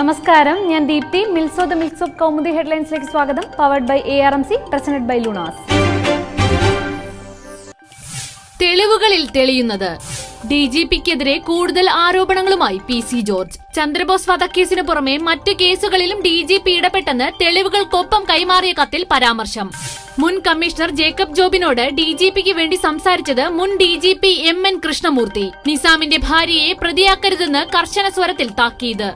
നമസ്കാരം. ഞാൻ ദീപ്തി. മിൽസോ ദ മിൽസ് ഓഫ് കൗമുദി ഹെഡ്ലൈൻസിലേക്ക് സ്വാഗതം. Powered by A R M C presented by Lunaz തെളിവുകളിൽ തെളിയുന്നത്. ഡി ജി പിക്കെതിരെ കൂടുതൽ ആരോപണങ്ങളുമായി പി സി ജോർജ്. ചന്ദ്രബോസ് വധക്കേസിന് പുറമെ മറ്റു കേസുകളിലും ഡി ജി പി ഇടപെട്ടെന്ന് തെളിവുകൾക്കൊപ്പം കൈമാറിയ കത്തിൽ പരാമർശം. മുൻ കമ്മീഷണർ ജേക്കബ് ജോബിനോട് ഡി ജി പിക്ക് വേണ്ടി സംസാരിച്ചത് മുൻ D G P M N Krishnamoorthy. നിസാമിന്റെ ഭാര്യയെ പ്രതിയാക്കരുതെന്ന് കർശന സ്വരത്തിൽ താക്കീത്.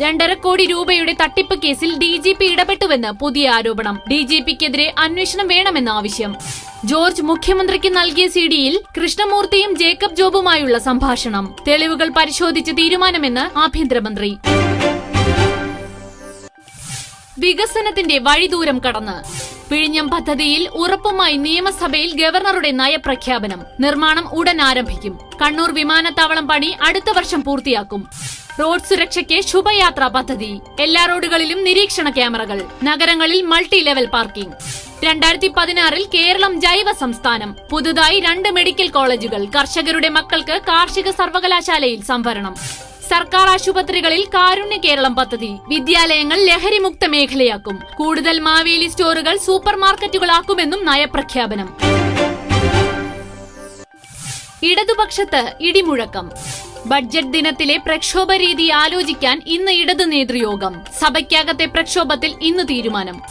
രണ്ടര കോടി രൂപയുടെ തട്ടിപ്പ് കേസിൽ ഡി ജി പി ഇടപെട്ടുവെന്ന് പുതിയ ആരോപണം. ഡി ജി പിക്കെതിരെ അന്വേഷണം വേണമെന്ന ആവശ്യം. ജോർജ് മുഖ്യമന്ത്രിക്ക് നൽകിയ സിഡിയിൽ കൃഷ്ണമൂർത്തിയും ജേക്കബ് ജോബുമായുള്ള സംഭാഷണം. തെളിവുകൾ പരിശോധിച്ച് തീരുമാനമെന്ന് ആഭ്യന്തരമന്ത്രി. വികസനത്തിന്റെ വഴിദൂരം കടന്ന്. വിഴിഞ്ഞം പദ്ധതിയിൽ ഉറപ്പുമായി നിയമസഭയിൽ ഗവർണറുടെ നയപ്രഖ്യാപനം. നിർമ്മാണം ഉടൻ ആരംഭിക്കും. കണ്ണൂർ വിമാനത്താവളം പണി അടുത്ത വർഷം പൂർത്തിയാക്കും. റോഡ് സുരക്ഷയ്ക്ക് ശുഭയാത്ര പദ്ധതി. എല്ലാ റോഡുകളിലും നിരീക്ഷണ ക്യാമറകൾ. നഗരങ്ങളിൽ മൾട്ടി ലെവൽ പാർക്കിംഗ്. രണ്ടായിരത്തി പതിനാറിൽ കേരളം ജൈവ സംസ്ഥാനം. പുതുതായി രണ്ട് മെഡിക്കൽ കോളേജുകൾ കർഷകരുടെ മക്കൾക്ക് കാർഷിക സർവകലാശാലയിൽ സംവരണം. സർക്കാർ ആശുപത്രികളിൽ കാരുണ്യ കേരളം പദ്ധതി. വിദ്യാലയങ്ങൾ ലഹരിമുക്ത മേഖലയാക്കും. കൂടുതൽ മാവേലി സ്റ്റോറുകൾ സൂപ്പർ മാർക്കറ്റുകളാക്കുമെന്നും നയപ്രഖ്യാപനം. ഇടതുപക്ഷത്ത് ഇടിമുഴക്കം. ബഡ്ജറ്റ് ദിനത്തിലെ പ്രക്ഷോഭ രീതി ആലോചിക്കാൻ ഇന്ന് ഇടതു നേതൃയോഗം. സഭയ്ക്കകത്തെ പ്രക്ഷോഭത്തിൽ ഇന്ന് തീരുമാനം.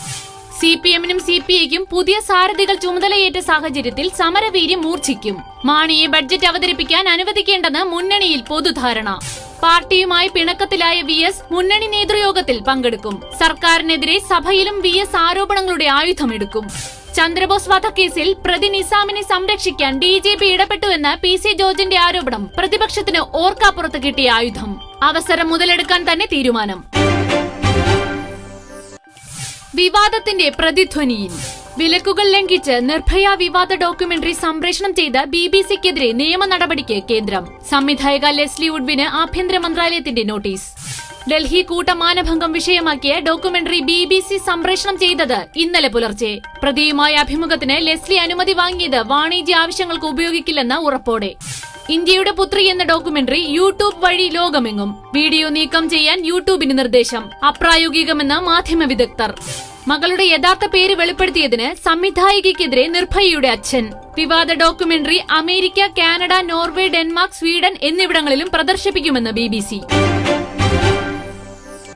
സി പി എമ്മിനും സി പി ഐക്കും പുതിയ സാരഥികൾ ചുമതലയേറ്റ സാഹചര്യത്തിൽ സമരവീര്യം മൂർച്ഛിക്കും. മാണിയെ ബഡ്ജറ്റ് അവതരിപ്പിക്കാൻ അനുവദിക്കേണ്ടെന്ന് മുന്നണിയിൽ പൊതുധാരണ. പാർട്ടിയുമായി പിണക്കത്തിലായ വി എസ് മുന്നണി നേതൃയോഗത്തിൽ പങ്കെടുക്കും. സർക്കാരിനെതിരെ സഭയിലും വി എസ് ആരോപണങ്ങളുടെ ആയുധമെടുക്കും. ചന്ദ്രബോസ് വധക്കേസിൽ പ്രതി നിസാമിനെ സംരക്ഷിക്കാൻ ഡി ജി പി ഇടപെട്ടുവെന്ന് പി സി ജോർജിന്റെ ആരോപണം പ്രതിപക്ഷത്തിന് ഓർക്കാപ്പുറത്ത് കിട്ടിയ ആയുധം. അവസരം മുതലെടുക്കാൻ തന്നെ തീരുമാനം. വിവാദത്തിന്റെ പ്രതിധ്വനിയിൽ. വിലക്കുകൾ ലംഘിച്ച് നിർഭയ വിവാദ ഡോക്യുമെന്ററി സംപ്രേഷണം ചെയ്ത ബി ബി സിക്കെതിരെ നിയമ നടപടിക്ക് കേന്ദ്രം. സംവിധായക ലെസ്ലി വുഡ്വിന് ആഭ്യന്തര മന്ത്രാലയത്തിന്റെ നോട്ടീസ്. ഡൽഹി കൂട്ടമാനഭംഗം വിഷയമാക്കിയ ഡോക്യുമെന്ററി ബി ബി സി സംപ്രേഷണം ചെയ്തത് ഇന്നലെ പുലർച്ചെ. പ്രതിയുമായ അഭിമുഖത്തിന് ലെസ്ലി അനുമതി വാങ്ങിയത് വാണിജ്യ ആവശ്യങ്ങൾക്ക് ഉപയോഗിക്കില്ലെന്ന ഉറപ്പോടെ. ഇന്ത്യയുടെ പുത്രി എന്ന ഡോക്യുമെന്ററി യൂട്യൂബ് വഴി ലോകമെങ്ങും. വീഡിയോ നീക്കം ചെയ്യാൻ യൂട്യൂബിന് നിർദ്ദേശം. അപ്രായോഗികമെന്ന് മാധ്യമ വിദഗ്ധർ. മകളുടെ യഥാർത്ഥ പേര് വെളിപ്പെടുത്തിയതിന് സംവിധായികയ്ക്കെതിരെ നിർഭയയുടെ അച്ഛൻ. വിവാദ documentary America Canada Norway Denmark Sweden എന്നിവിടങ്ങളിലും പ്രദർശിപ്പിക്കുമെന്ന് ബി